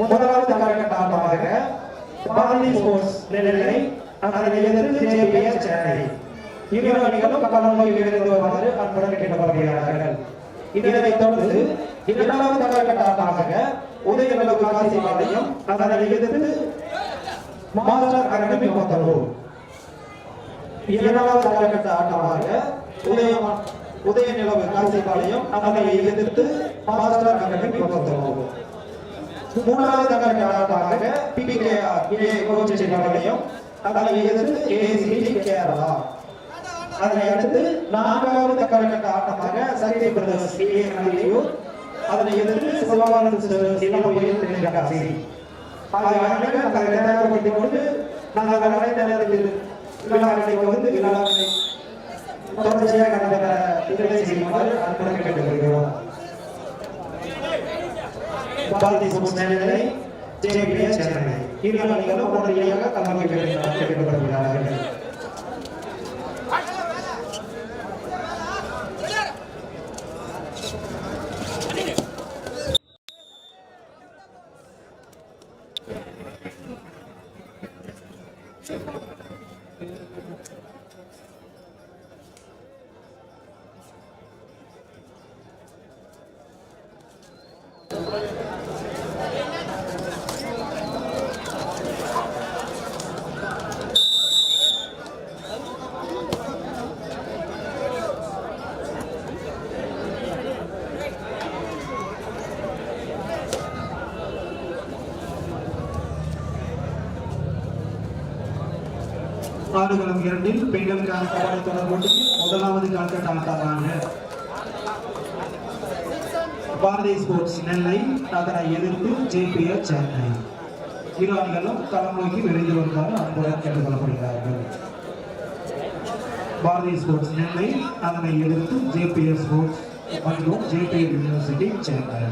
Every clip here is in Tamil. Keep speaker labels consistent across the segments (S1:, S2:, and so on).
S1: முதலாவது காலகட்ட ஆட்டமாக பாரதி ஸ்போர்ட்ஸ் நிலையை அதனை எதிர்த்து ஜேபிஎஸ் சென்னை இரு அணிகளும் களம் விரைந்து வருமாறு அன்புடன் இதனைத் தொடர்ந்து இரண்டாவது காலகட்ட ஆட்டமாக உதயநலவு காசி பாளையம் அதனை எதிர்த்து மாஸ்டர் அகாடமி கோத்தலூர் இரண்டாவது காலகட்ட ஆட்டமாக உதய உதய நிலவு காசிபாளையம் அதனை எதிர்த்து மாஸ்டர் அகாடமி கோத்தலூர் மூன்றாவது காலகட்ட ஆட்டமாக பிபிகேஆர் ஏ கோச்சி நிலையம் அதனை எதிர்த்து ஏசிடி கேரளா. அதனை அடுத்து நான்காவது காலகட்ட ஆட்டமாக சக்தி பிரதர்ஸ் ஏ நல்லியூர் அதனை எதிர்த்து சிவபாலன் சின்னமொழியில் தென்காசி ஆகிய அணிகள் தங்களை தயார்படுத்திக் கொண்டு நாங்கள் அனைத்து நேரத்தில் விழாவினை வந்து விழாவினை தொடர்ச்சியாக நடைபெற இதனை செய்யுமாறு அன்புடன் கேட்டுக்கொள்கிறோம் பாரதி ஸ்போர்ட்ஸ் நிலையத்தை ஜேபிஎஸ் சென்னை இரு அணிகளும் உடனடியாக தலைமை கேட்டுக்கொள்கிறார்கள்
S2: ஆடுகளம் இரண்டில் பெண்களுக்கான கபடி தொடர் போட்டியில் முதலாவது கால்கட்ட ஆட்டமாக பாரதி ஸ்போர்ட்ஸ் நெல்லை அதனை எதிர்த்து ஜேபிஎஸ் சென்னை. இரு அணிகளும் களம் நோக்கி விரைந்து வருமாறு அன்புடன் கேட்டுக்கொள்ளப்படுகிறார்கள். பாரதி ஸ்போர்ட்ஸ் நெல்லை அதனை எதிர்த்து ஜேபிஎஸ் ஸ்போர்ட்ஸ் மற்றும் ஜேபிஎஸ் யூனிவர்சிட்டி சென்னை.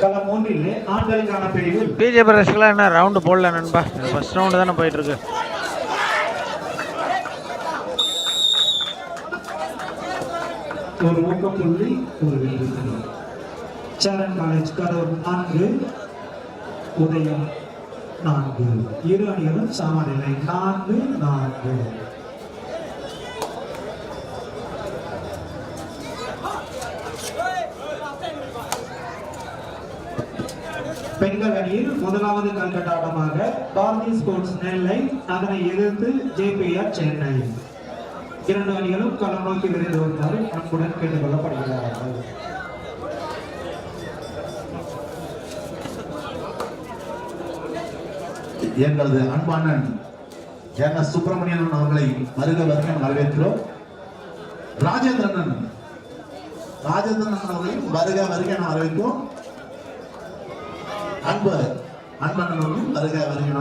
S2: களம் மூன்றிலே ஆண்களுக்கான பிரிவில்
S3: பிஜே பிரதர்ஸ்க்குலாம் என்ன ரவுண்டு போடல நண்பா? ஃபர்ஸ்ட் ரவுண்டு தானே போயிட்டு இருக்கு
S2: ஒரு ஊக்கப்புள்ளி ஒரு சரண் காலேஜ் கரூர் நான்கு உதயம் நான்கு. இரு அணிகளும் சமநிலை நான்கு நான்கு பெண்கள் அணியில் முதலாவது கல்கட்ட ஆட்டமாக பாரதி ஸ்போர்ட்ஸ் நெல்லை அதனை எதிர்த்து ஜேபிஆர் சென்னை. இரண்டு அணிகளும் களம் நோக்கி விரைந்து வருமாறு அன்புடன் கேட்டுக்கொள்ளப்படுகிறார்கள்.
S4: எங்களது அன்பானன் என் சுப்பிரமணியன் அவர்களை வருக வருக வரவேற்கிறோம். ராஜேந்திரன் ராஜேந்திரன் அவர்களையும் வருக வருக என வரவேற்கிறோம். அன்பு அன்பண்ணன் வருக வருக என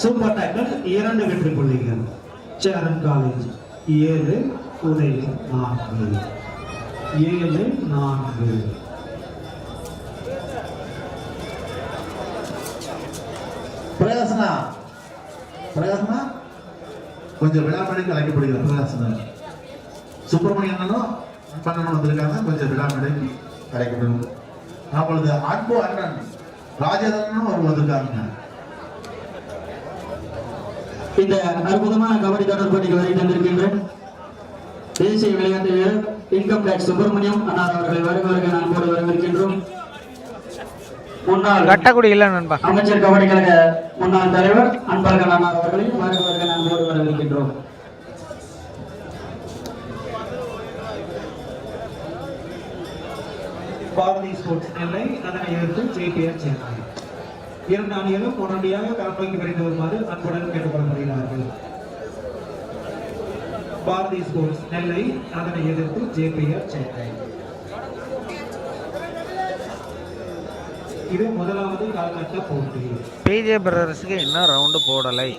S2: சூப்பர் டேக்கல் இரண்டு வெற்றி புள்ளிகள். சேரன் காலேஜ் ஏழு உதயம் நான்கு. ஏழு நான்கு.
S4: பிரகாசனா? பிரகாசனா? கொஞ்சம் விழாமடைக்கு அழைக்கப்படுகிறார் பிரகாசனா சுப்பிரமணியனும் அன்பண்ணனும் வந்திருக்காங்க கொஞ்சம் விழாமடைக்கு அழைக்கப்படும். அப்பொழுது அன்பு அண்ணன் ராஜேந்திரனும் அவர் வந்திருக்காங்க
S5: இந்த அற்புதமான கபடி தொடர் போட்டிக்கு வருகை தந்திருக்கின்ற தேசிய விளையாட்டு வீரர் இன்கம் டேக்ஸ் சுப்பிரமணியம் அண்ணா அவர்களை வருவதற்கு நான் அன்போடு வரவிருக்கின்றோம்.
S3: கட்டக்குடி இல்லை நண்பா.
S5: அமைச்சர் கபடி கழக முன்னாள் தலைவர் அன்பழகன் அண்ணார் அவர்களை வருக வருக அன்போடு வரவேற்கின்றோம்.
S2: பாரதி ஸ்போர்ட்ஸ் நெல்லை அதனை எதிர்த்து ஜேபிஆர் சென்னை. இரண்டு அணிகளும் உடனடியாக களப்பைக்கு விரைந்து வருமாறு அன்புடன் கேட்டுக்கொள்ளப்படுகிறார்கள் பாரதி ஸ்போர்ட்ஸ் நெல்லை அதனை எதிர்த்து ஜேபிஆர் சென்னை. இது முதலாவது கால்கட்ட போட்டி.
S3: பிஜே பிரதர்ஸுக்கு இன்னும் ரவுண்டு போடலை.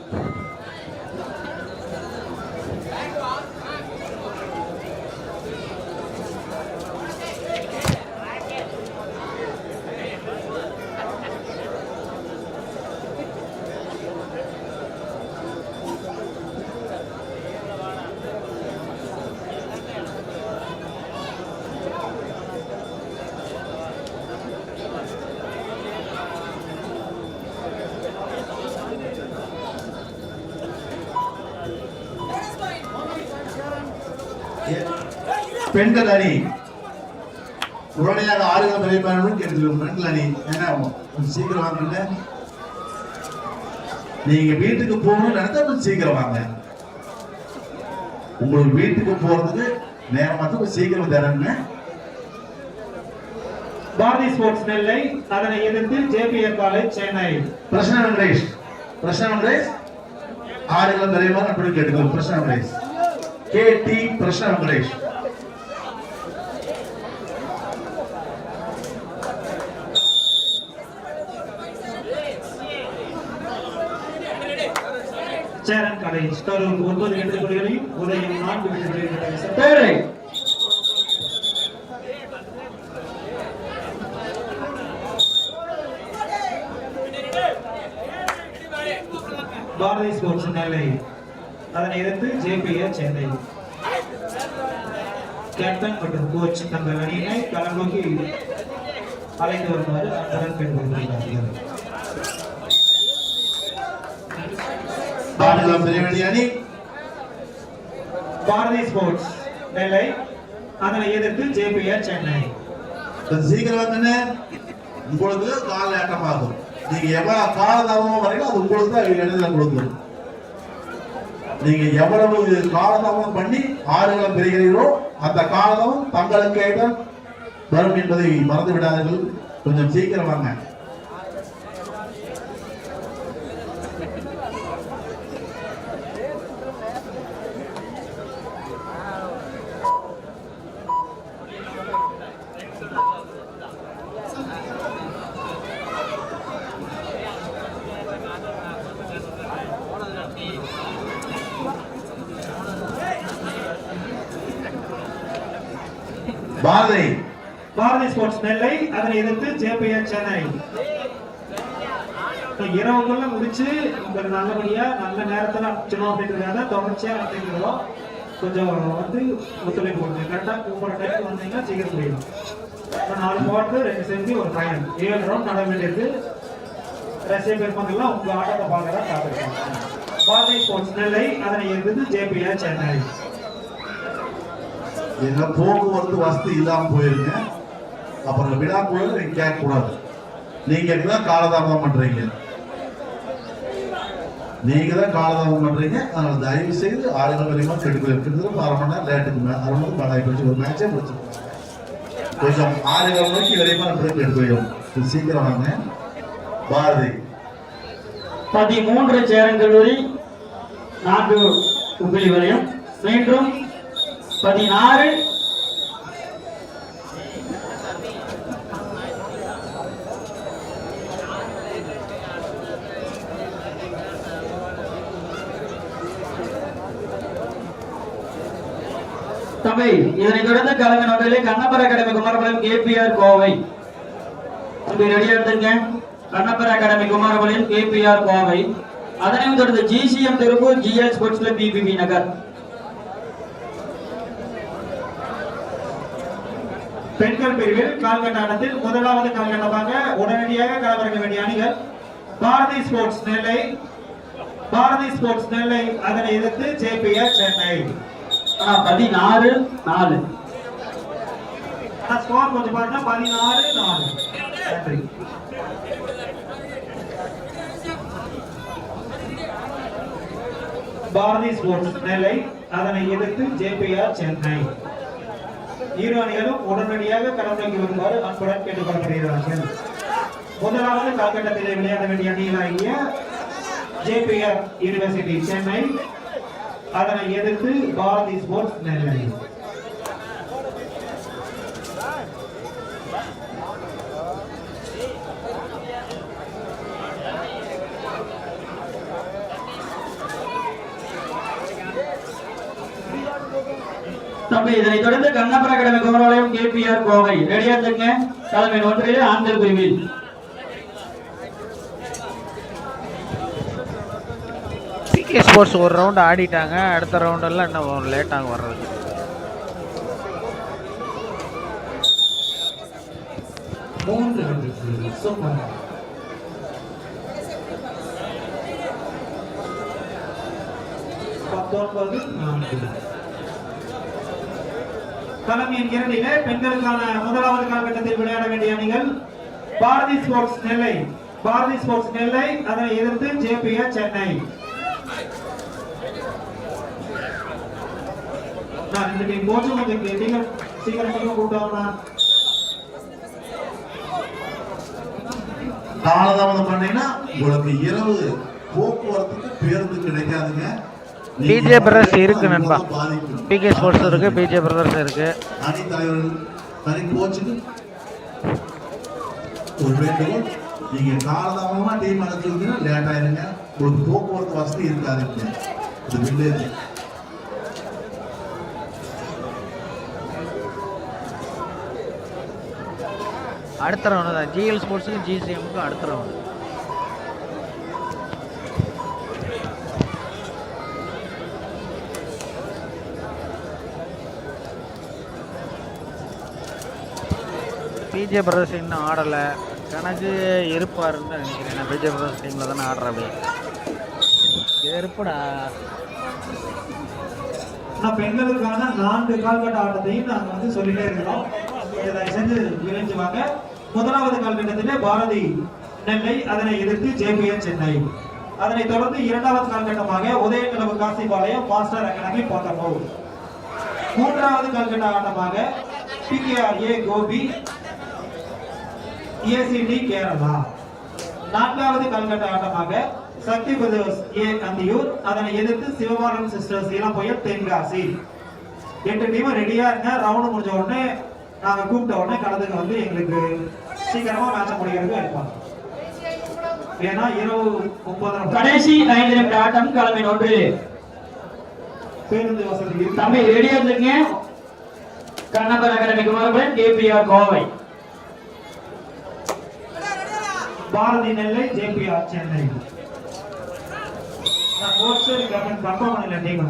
S4: பெண்கள் அணி உடனடியாக ஆறுகள் விளையாடணும் கேட்டுக்கிறோம் பெண்கள் அணி கொஞ்சம் சீக்கிரம் வாங்க நீங்க வீட்டுக்கு போகணும்னு கொஞ்சம் சீக்கிரம் வாங்க. உங்களுக்கு வீட்டுக்கு போறதுக்கு கொஞ்சம் சீக்கிரம் தரணுங்க
S2: பாரதி ஸ்போர்ட்ஸ் நெல்லை அதனை எதிர்த்து ஜேபிஆர் காலேஜ் சென்னை.
S4: பிரசன்ன வெங்கடேஷ். பிரசன்ன வெங்கடேஷ் ஆறுகள் விரைவாக அப்படி கேட்டுக்கிறோம் Prasanna Venkatesh. K D Prasanna Venkatesh.
S2: College Karur ஒன்பது புள்ளிகளையும் உதயம் நான்கு
S5: தேவை
S2: பாரதி ஸ்போர்ட்ஸ் நெல்லை அதனை எதிர்த்து ஜேபிஆர் சென்னை. கேப்டன் மற்றும் கோச் தங்கள் அணியினை களம் நோக்கி அழைத்து வருமாறு அன்புடன் கேட்டுக்கொள்கிறார்கள்
S4: ஆடுகளம் பிரிவணி அணி.
S2: பாரதி ஸ்போர்ட்ஸ் நெல்லை அதனை எதிர்த்து ஜேபிஆர் சென்னை.
S4: சீக்கிரம் வாங்கண்ணே உங்களுக்கு கால ஏற்றமாகும். நீங்க எவ்வளவு காலதாமம் வரைக்கும் அது உங்களுக்கு தான் எழுத கொடுக்கும். நீங்க எவ்வளவு காலதாமம் பண்ணி ஆறுகளம் பெறுகிறீர்களோ அந்த காலதாமம் தங்களுக்கு ஏற்ற வரும் என்பதை மறந்து விடாதீர்கள் கொஞ்சம் சீக்கிரம் வாங்க. பாரதி.
S2: பாரதி ஸ்போர்ட்ஸ் நெல்லை அதனை எதிர்த்து ஜேபிஆர் சென்னை. இரவுக்குள்ள முடிச்சு உங்களுக்கு நல்லபடியா நல்ல நேரத்துல அனுப்பிச்சணும் அப்படின்றத தொடர்ச்சியா நடத்திக்கிறோம் கொஞ்சம் வந்து ஒத்துழைப்பு கொடுங்க. கரெக்டா கூப்பிட டைம் வந்தீங்கன்னா சீக்கிரம் முடியும் நாலு போட்டு ரெண்டு செஞ்சு ஒரு ஃபைனல் ஏழு ரவுண்ட் நட வேண்டியது ரசிக பெருமக்கள்லாம் உங்க ஆட்டத்தை பார்க்கறதா காத்திருக்காங்க பாரதி ஸ்போர்ட்ஸ் நெல்லை அதனை எதிர்த்து ஜேபிஆர் சென்னை.
S4: எங்க போக்குவரத்து வசதி இல்லாமல் போயிருங்க. அப்புறம் விழா கோயில் நீங்க கேட்க கூடாது நீங்க தான் காலதாமதம் பண்றீங்க? நீங்க தான் காலதாமதம் பண்றீங்க. அதனால தயவு செய்து ஆளுநர் மூலியமாக கெடுக்கல இருக்கிறது அரை மணி நேரம் லேட்டுக்கு அரை மணி நேரம் மேலே போச்சு ஒரு மேட்சே முடிச்சிருக்காங்க கொஞ்சம் ஆளுநர் நோக்கி வரைக்கும் நம்ம எடுத்து வைக்கும் கொஞ்சம் சீக்கிரம் வாங்க. பாரதி.
S5: பதிமூன்று சேரன் கல்லூரி நான்கு உப்பிலி வரையும். மீண்டும் பதினாறு. தம்பி இதனைத் தொடர்ந்து கலங்க நோட்டிலே கண்ணப்பர் அகாடமி குமாரபாளையம் கேபிஆர் கோவை. தம்பி ரெடியா எடுத்துங்க கண்ணப்பர் அகாடமி குமாரபாளையம் கேபிஆர் கோவை. அதனையும் தொடர்ந்து ஜிசிஎம் திருப்பூர் ஜிஎல் ஸ்போர்ட்ஸ்ல பிபிபி நகர்.
S2: பெண்கள் பிரிவில் கால்கட்டாட்டத்தில் முதலாவது கால்கட்டமாக உடனடியாக களமிறங்க வேண்டிய அணிகள் பாரதி ஸ்போர்ட்ஸ் நெல்லை. பாரதி ஸ்போர்ட்ஸ் நெல்லை அதனை எதிர்த்து ஜேபிஆர் சென்னை.
S5: பதினாறு நாலு.
S2: ஸ்கோர் கொஞ்சம் பாருங்க. பதினாறு நாலு. நன்றி. பாரதி ஸ்போர்ட்ஸ் நெல்லை அதனை எதிர்த்து ஜேபிஆர் சென்னை. இரு அணிகளும் உடனடியாக களமிறங்கி வருமாறு அன்புடன் கேட்டுக்கொள்ளப்படுகிறார்கள் முதலாவது கால்கட்டத்தில் விளையாட வேண்டிய அணிகளாகிய ஜேபிஆர் யூனிவர்சிட்டி சென்னை. அதனை எதிர்த்து பாரதி ஸ்போர்ட்ஸ் நெல்லை
S5: தம்பி இதனைத் தொடர்ந்து கண்ணப்பர் அகாடமி குமாரபாளையம் கேபிஆர் கோவை. ரெடியா இருந்துங்க தலைமை ஒன்றிலே ஆண்கள் பிரிவில்.
S3: பிகே ஸ்போர்ட்ஸ் ஒரு ரவுண்டு ஆடிட்டாங்க. அடுத்த ரவுண்டெல்லாம் இன்னும் லேட் ஆகும் வர்றதுக்கு.
S2: மூன்று வெற்றி சூப்பர் பத்தொன்பது நான்கு. களம் எண் இரண்டிலே பெண்களுக்கான முதலாவது காலகட்டத்தில் விளையாட வேண்டிய அணிகள் பாரதி ஸ்போர்ட்ஸ் நெல்லை. பாரதி ஸ்போர்ட்ஸ் நெல்லை அதனை எதிர்த்து ஜேபிஆர் சென்னை. நான் இந்த டீம் கோச்சும் கொஞ்சம் சீக்கிரம் சீக்கிரம் சீக்கிரம் கூப்பிட்டோம்னா
S4: காலதாமதம் பண்ணீங்கன்னா உங்களுக்கு இரவு போக்குவரத்துக்கு பேருந்து கிடைக்காதுங்க.
S3: பிஜே பிரதர்ஸ் இருக்கு நண்பா. பிகே ஸ்போர்ட்ஸ் இருக்கு பிஜே பிரதர்ஸ் இருக்கு
S4: ஒரு வேண்டுகோள் நீங்க காலதாமதமா டீம் அனுப்பிச்சிருந்தீங்கன்னா லேட் ஆயிருங்க உங்களுக்கு போக்குவரத்து வசதி இருக்காதுங்க இது வில்லேஜ்
S3: அடுத்த ரவுண்ட் தான் ஜிஎல் ஸ்போர்ட்ஸுக்கும் ஜிசிஎம்க்கும் அடுத்த ரவுண்ட் பிஜே பிரதர்ஸ் இன்னும் ஆடலை. கணக்கு இருப்பாருன்னு தான் நினைக்கிறேன். நான் பிஜே பிரதர்ஸ் டீமில் தானே ஆடுறாரு இருப்புடா
S2: நான் பெண்களுக்கான நான்கு கால்கட்ட ஆட்டத்தையும் நாங்க வந்து சொல்லிட்டே இருக்கிறோம். செஞ்சு விரைஞ்சு வாங்க முதலாவது கால்கட்டத்திலே பாரதி நெல்லை அதனை எதிர்த்து ஜேபிஎன் சென்னை. அதனைத் தொடர்ந்து இரண்டாவது கால்கட்டமாக உதயநிலவு காசிபாளையம் மாஸ்டர் அகாடமி போத்தனூர் மூன்றாவது கால்கட்ட ஆட்டமாக PKR A Gobi ACD Kerala. நான்காவது கால்கட்ட ஆட்டமாக சக்தி பிரதர்ஸ் ஏ அந்தியூர் அதனை எதிர்த்து சிவபாலம் சிஸ்டர்ஸ் இளம்புயல் தென்காசி. எட்டு டீமும் ரெடியா இருங்க. ரவுண்ட் முடிஞ்ச உடனே நாங்க கூப்பிட்ட உடனே கலந்துக்க வந்து எங்களுக்கு சீக்கிரமா மேட்ச் முடிக்கிறதுக்கு இருப்பாங்க ஏன்னா இரவு முப்பது
S5: கடைசி ஐந்து நிமிட ஆட்டம் களமின் ஒன்றிலே
S2: பேருந்து வசதி.
S5: தம்பி ரெடியா இருந்துங்க Kannappar academy Kumarapuram KPR Kovai.
S2: Bharathi Nellai JPR Chennai. நான் கோச் கவர்மெண்ட் கன்ஃபார்ம் டீம்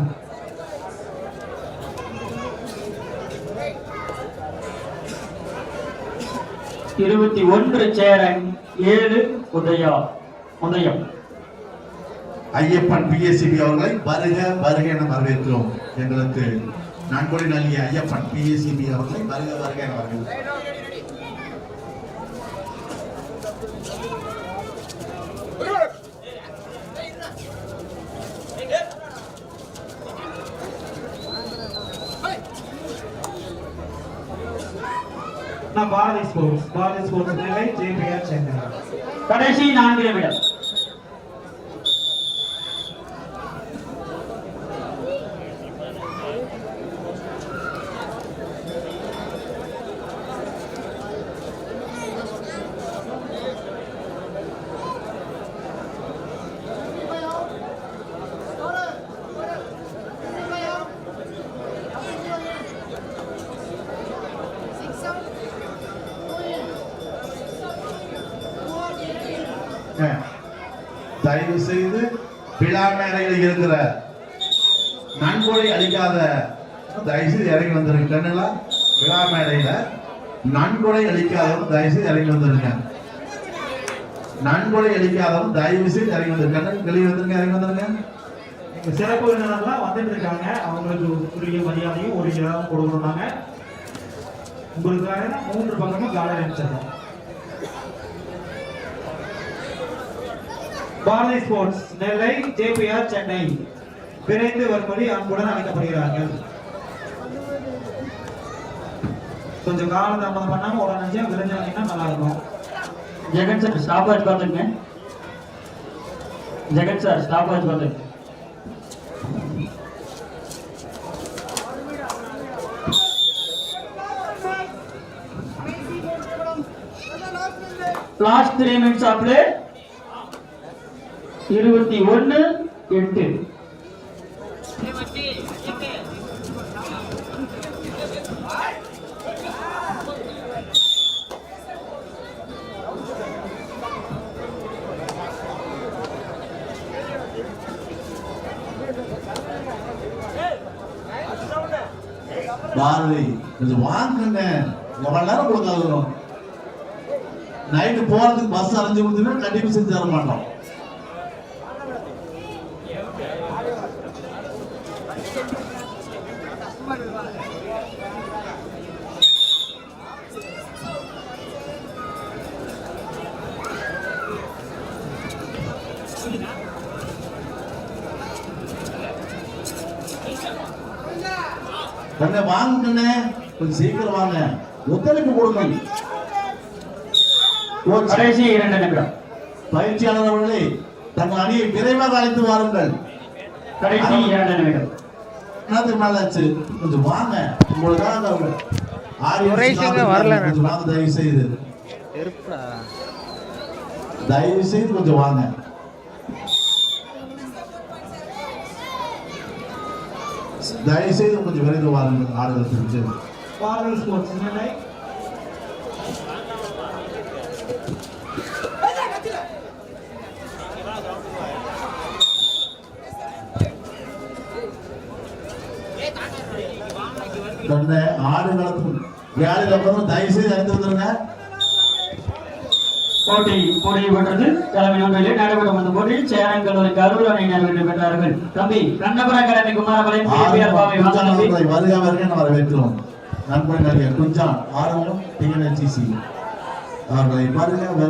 S5: இருபத்தி ஒன்று சேரன் ஏழு உதயா உதயம்.
S4: ஐயப்பன் பிஎஸ்சிபி அவர்களை வருக வருக என வரவேற்கிறோம். எங்களுக்கு நன்கொடை நல்கிய ஐயப்பன் பிஎஸ்சிபி அவர்களை வருக வருக என வரவேற்கிறோம்.
S2: நான் Bharathi sports Bharathi sports Nellai JPR Chennai
S5: கடைசி நான்கு நிமிடம்.
S4: தயவு செய்து விழா மேடையில் இருக்கிற நன்கொடை அளிக்காத தயவு செய்து இறங்கி வந்துருங்க. கண்ணுங்களா விழா மேடையில நன்கொடை அளிக்காதவங்க தயவு செய்து இறங்கி வந்துருங்க. நன்கொடை அளிக்காதவங்க தயவு செய்து இறங்கி வந்துருங்க. கண்ணு வெளியே வந்துருங்க இறங்கி வந்துருங்க.
S2: சிறப்பு விருந்தினர்லாம் வந்துட்டு இருக்காங்க. அவங்களுக்கு உரிய மரியாதையும் ஒரு இடம் கொடுக்கணும் நாங்க உங்களுக்காக மூன்று பக்கமும் காலை அமைச்சிருக்கோம் பாரதி ஸ்போர்ட்ஸ் நெல்லை ஜேபிஆர் சென்னை. விரைந்து வரும்படி அன்புடன் அழைக்கப்படுகிறார்கள். கொஞ்சம் காலம் தாமதம் பண்ணாம உடனே விரைஞ்சாங்கன்னா நல்லா இருக்கும்.
S5: ஜெகன் சார் ஸ்டாப் ஆச்சு பார்த்துங்க ஜெகன் சார் ஸ்டாப் ஆச்சு பார்த்துங்க லாஸ்ட் த்ரீ மினிட்ஸ் ஆஃப் இருபத்தி ஒன்று எட்டு.
S4: பாரதி கொஞ்சம் வாங்குங்க. எவ்வளவு நேரம் கொடுக்காது நைட்டு போறதுக்கு பஸ் அரைஞ்சு கொடுத்தீங்கன்னா கண்டிப்பா செஞ்சு தர மாட்டோம். கண்ணே வாங்க கண்ணே கொஞ்சம் சீக்கிரம் வாங்க. ஒத்துழைப்பு கொடுங்க
S5: கடைசி இரண்டு நிமிடம்.
S4: பயிற்சியாளர் அவர்களே தங்கள் அணியை விரைவாக அழைத்து வாருங்கள்.
S5: கடைசி இரண்டு நிமிடம்.
S4: என்னத்துக்கு மேல ஆச்சு? கொஞ்சம் வாங்க. உங்களுக்காக சிங்காரம்
S3: வரல.
S4: கொஞ்சம் வாங்க தயவு செய்து தயவு செய்து கொஞ்சம் வாங்க. தயவு செய்து கொஞ்சம் விரைந்து வாருங்கள் ஆடுகளத்திற்கு
S2: பார்வல் ஸ்போர்ட்ஸ் நெல்லை
S4: கண்ண ஆடுகளத்துக்கு வியாழில போதும் தயவு செய்து அழைத்து வந்துருங்க.
S5: போட்டி போட்டியை பெற்றது தலைமை ஒன்றிலே நடைபெறும் அந்த போட்டியில் சேரன் கல்லூரி கரூர் அணியினர் வெற்றி பெற்றார்கள். தம்பி கண்ணபுர அகாடமி குமாரபாளையம் கேபிஆர் பாவை வாங்க தம்பி.
S4: ஆடுகளத்தை வருக வருக என வரவேற்கிறோம். நண்பர்கள் குஞ்சான் டிஎன்எச்சிசி அவர்களை வருக